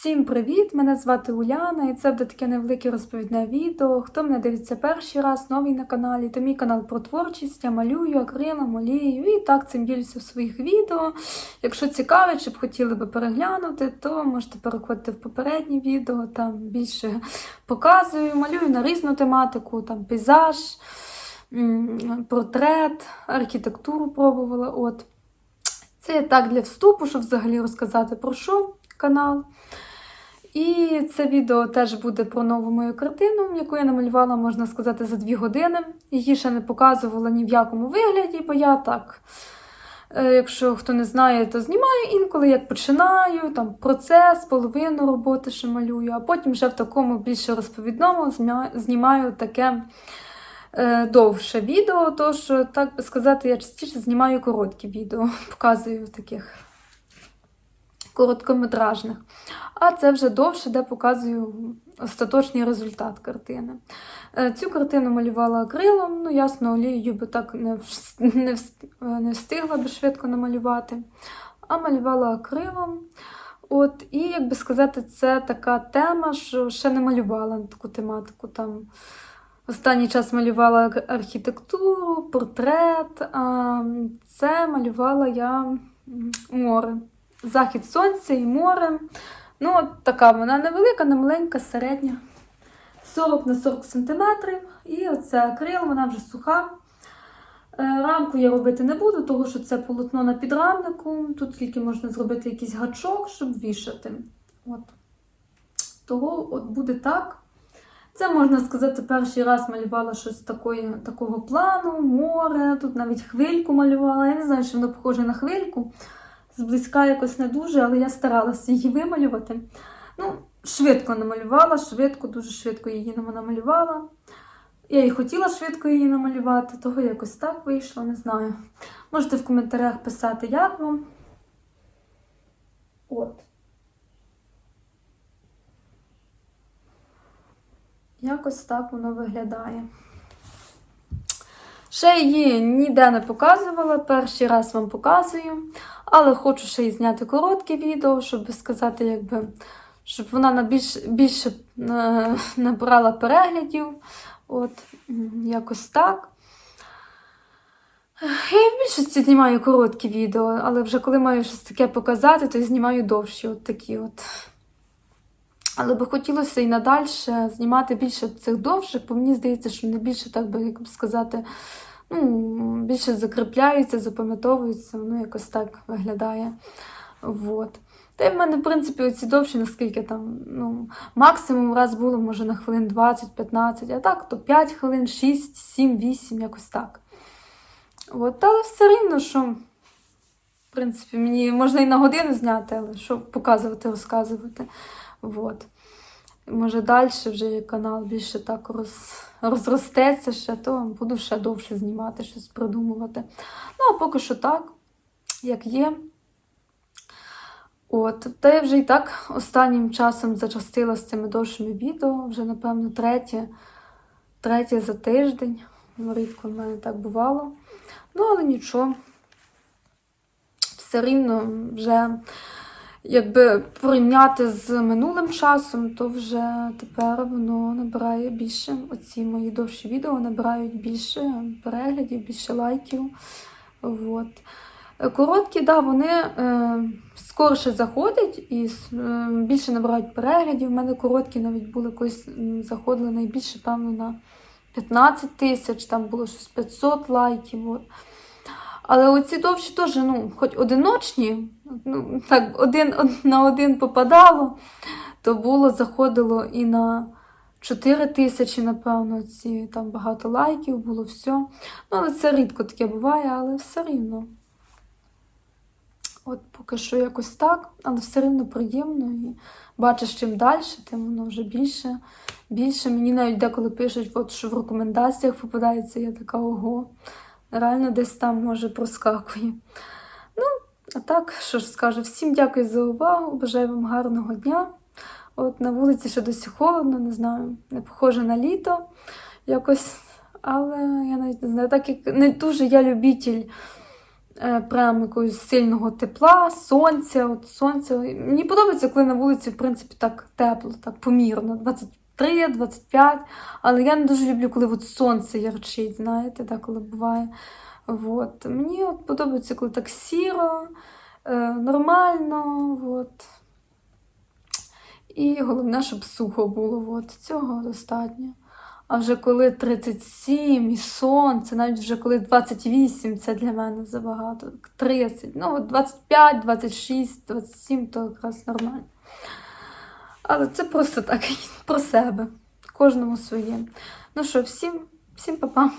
Всім привіт! Мене звати Уляна, і це буде таке невелике розповідне відео. Хто мене дивиться перший раз, новий на каналі, то мій канал про творчість, я малюю акрилом, олією і так цим ділюся в своїх відео. Якщо цікавить, чи б хотіли би переглянути, то можете переходити в попереднє відео, там більше показую, малюю на різну тематику, там пейзаж, портрет, архітектуру пробувала. От. Це так для вступу, щоб взагалі розказати про що канал. І це відео теж буде про нову мою картину, яку я намалювала, можна сказати, за дві години. Її ще не показувала ні в якому вигляді, бо я так, е, якщо хто не знає, то знімаю інколи, як починаю, там процес, половину роботи ще малюю, а потім вже в такому більше розповідному знімаю таке е, довше відео, тож, так би сказати, я частіше знімаю короткі відео, показую таких короткометражних. А це вже довше, де показую остаточний результат картини. Е, Цю картину малювала акрилом, ну, ясно, олією би так не, вс- не, вс- не встигла би швидко намалювати, а малювала акрилом. От, і, як би сказати, це така тема, що ще не малювала таку тематику. Там останній час малювала архітектуру, портрет, а це малювала я море захід сонця і море. Ну, от така вона невелика, не маленька, середня. 40 на 40 см. І оце акрил, вона вже суха. Е, Рамку я робити не буду, тому що це полотно на підрамнику. Тут тільки можна зробити якийсь гачок, щоб вішати. От. Того от буде так. Це, можна сказати, перший раз малювала щось такої, такого плану, море. Тут навіть хвильку малювала. Я не знаю, що воно похоже на хвильку зблизька якось не дуже, але я старалася її вималювати. Ну, швидко намалювала, швидко, дуже швидко її намалювала. Я і хотіла швидко її намалювати, того якось так вийшло, не знаю. Можете в коментарях писати, як вам. От. Якось так воно виглядає. Ще її ніде не показувала, перший раз вам показую. Але хочу ще й зняти коротке відео, щоб сказати, якби, щоб вона на більш, більше е, набрала переглядів. От, якось так. Я в більшості знімаю короткі відео, але вже коли маю щось таке показати, то знімаю довші от такі от. Але би хотілося і надалі знімати більше цих довших, бо мені здається, що вони більше, так би як би сказати, ну, більше закріпляються, запам'ятовуються, воно якось так виглядає. Вот. Та й в мене, в принципі, оці довші, наскільки там, ну, максимум раз було, може, на хвилин 20-15, а так, то 5 хвилин, 6, 7, 8, якось так. От, але все рівно, що, в принципі, мені можна і на годину зняти, але що показувати, розказувати. Вот. Може, далі вже канал більше так роз, розростеться ще, то буду ще довше знімати, щось придумувати. Ну, а поки що так, як є. От, та я вже і так останнім часом зачастила з цими довшими відео, вже, напевно, третє, третє за тиждень. Ну, Рідко в мене так бувало. Ну, але нічого. Все рівно вже якби порівняти з минулим часом, то вже тепер воно набирає більше. Оці мої довші відео набирають більше переглядів, більше лайків. От. Короткі, да, вони е, скорше заходять і е, більше набирають переглядів. У мене короткі навіть були колись заходили найбільше, певно, на 15 тисяч, там було щось 500 лайків. От. Але оці довші теж, ну, хоч одиночні, ну, так, один на один попадало, то було, заходило і на 4 тисячі, напевно, ці там багато лайків було все. Ну, але це рідко таке буває, але все рівно. От поки що якось так, але все рівно приємно. І бачиш, чим далі, тим воно вже більше. Більше мені навіть деколи пишуть, от, що в рекомендаціях попадається, я така ого. Реально десь там може проскакує. Ну, а так, що ж скажу, всім дякую за увагу, бажаю вам гарного дня. От на вулиці ще досі холодно, не знаю, не похоже на літо якось. Але я навіть не знаю, так як не дуже я любитель е, прям якогось сильного тепла, сонця. От сонця. Мені подобається, коли на вулиці, в принципі, так тепло, так помірно. 23, 25. Але я не дуже люблю, коли от сонце ярчить, знаєте, так, коли буває. От. Мені от подобається, коли так сіро, е, нормально. От. І головне, щоб сухо було. От. Цього достатньо. А вже коли 37 і сонце, навіть вже коли 28, це для мене забагато. 30, ну от 25, 26, 27 то якраз нормально. Але це просто так про себе. Кожному своє. Ну що, всім, всім па-па.